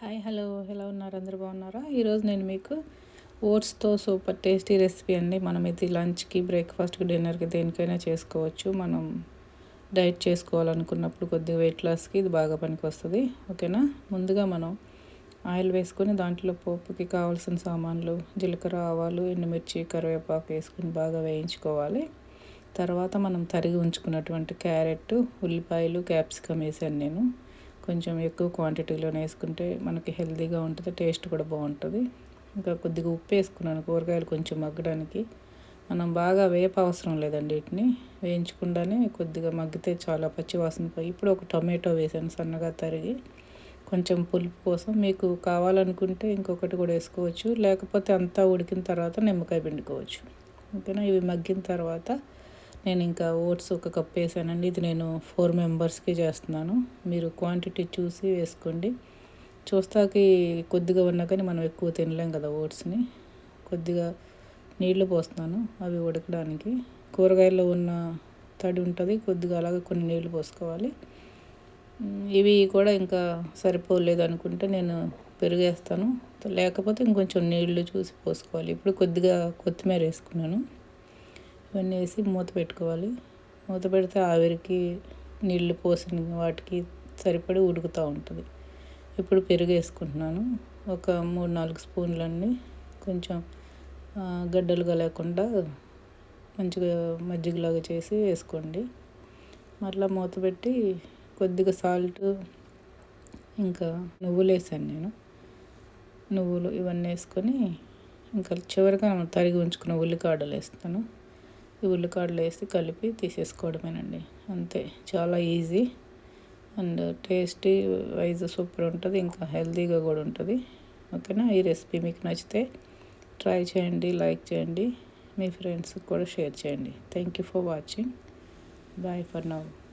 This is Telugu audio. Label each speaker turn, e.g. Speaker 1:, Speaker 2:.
Speaker 1: హాయ్ హలో ఎలా ఉన్నారు? అందరు బాగున్నారా? ఈరోజు నేను మీకు ఓట్స్తో సూపర్ టేస్టీ రెసిపీ అండి. మనం ఇది లంచ్కి బ్రేక్ఫాస్ట్కి డిన్నర్కి దేనికైనా చేసుకోవచ్చు. మనం డైట్ చేసుకోవాలనుకున్నప్పుడు కొద్దిగా వెయిట్ లాస్కి ఇది బాగా పనికి వస్తుంది. ఓకేనా? ముందుగా మనం ఆయిల్ వేసుకొని దాంట్లో పోపుకి కావాల్సిన సామాన్లు జీలకర్ర ఆవాలు ఎండుమిర్చి కరివేపాకు వేసుకొని బాగా వేయించుకోవాలి. తర్వాత మనం తరిగి ఉంచుకున్నటువంటి క్యారెట్ ఉల్లిపాయలు క్యాప్సికమ్ వేసాను నేను. కొంచెం ఎక్కువ క్వాంటిటీలో వేసుకుంటే మనకి హెల్తీగా ఉంటుంది టేస్ట్ కూడా బాగుంటుంది. ఇంకా కొద్దిగా ఉప్పు వేసుకున్నాను కూరగాయలు కొంచెం మగ్గడానికి. మనం బాగా వేప అవసరం లేదండి వీటిని. వేయించకుండానే కొద్దిగా మగ్గితే చాలా పచ్చివాసన పోయి ఇప్పుడు ఒక టొమాటో వేసాను సన్నగా తరిగి. కొంచెం పులుపు కోసం మీకు కావాలనుకుంటే ఇంకొకటి కూడా వేసుకోవచ్చు. లేకపోతే అంతా ఉడికిన తర్వాత నిమ్మకాయ పిండుకోవచ్చు. ఓకేనా? ఇవి మగ్గిన తర్వాత నేను ఇంకా ఓట్స్ ఒక కప్ వేసానండి. ఇది నేను ఫోర్ మెంబర్స్కి చేస్తున్నాను. మీరు క్వాంటిటీ చూసి వేసుకోండి. చూస్తాకి కొద్దిగా ఉన్నా కానీ మనం ఎక్కువ తినలేం కదా ఓట్స్ని. కొద్దిగా నీళ్ళు పోస్తున్నాను అవి ఉడకడానికి. కూరగాయల్లో ఉన్న తడి ఉంటుంది కొద్దిగా అలాగే కొన్ని నీళ్ళు పోసుకోవాలి. ఇవి కూడా ఇంకా సరిపోలేదు అనుకుంటే నేను పెరుగేస్తాను. లేకపోతే ఇంకొంచెం నీళ్ళు చూసి పోసుకోవాలి. ఇప్పుడు కొద్దిగా కొత్తిమీర వేసుకున్నాను. ఇవన్నీ వేసి మూత పెట్టుకోవాలి. మూత పెడితే ఆవిరికి నీళ్ళు పోసిన వాటికి సరిపడి ఉడుకుతూ ఉంటుంది. ఇప్పుడు పెరుగు వేసుకుంటున్నాను. ఒక మూడు నాలుగు స్పూన్లన్నీ కొంచెం గడ్డలుగా లేకుండా మంచిగా మజ్జిగలాగా చేసి వేసుకోండి. మరలా మూత పెట్టి కొద్దిగా సాల్ట్ ఇంకా నువ్వులు వేసాను నేను. నువ్వులు ఇవన్నీ వేసుకొని ఇంకా చివరిగా తరిగి ఉంచుకున్న ఉల్లికాడలు వేస్తాను. ఉల్లికాడలు వేసి కలిపి తీసేసుకోవడమేనండి. అంతే. చాలా easy. And tasty wise super ఉంటుంది. ఇంకా హెల్తీగా కూడా ఉంటుంది. ఓకేనా? ఈ రెసిపీ మీకు నచ్చితే ట్రై చేయండి లైక్ చేయండి మీ ఫ్రెండ్స్కి కూడా షేర్ చేయండి. Thank you for watching. Bye for now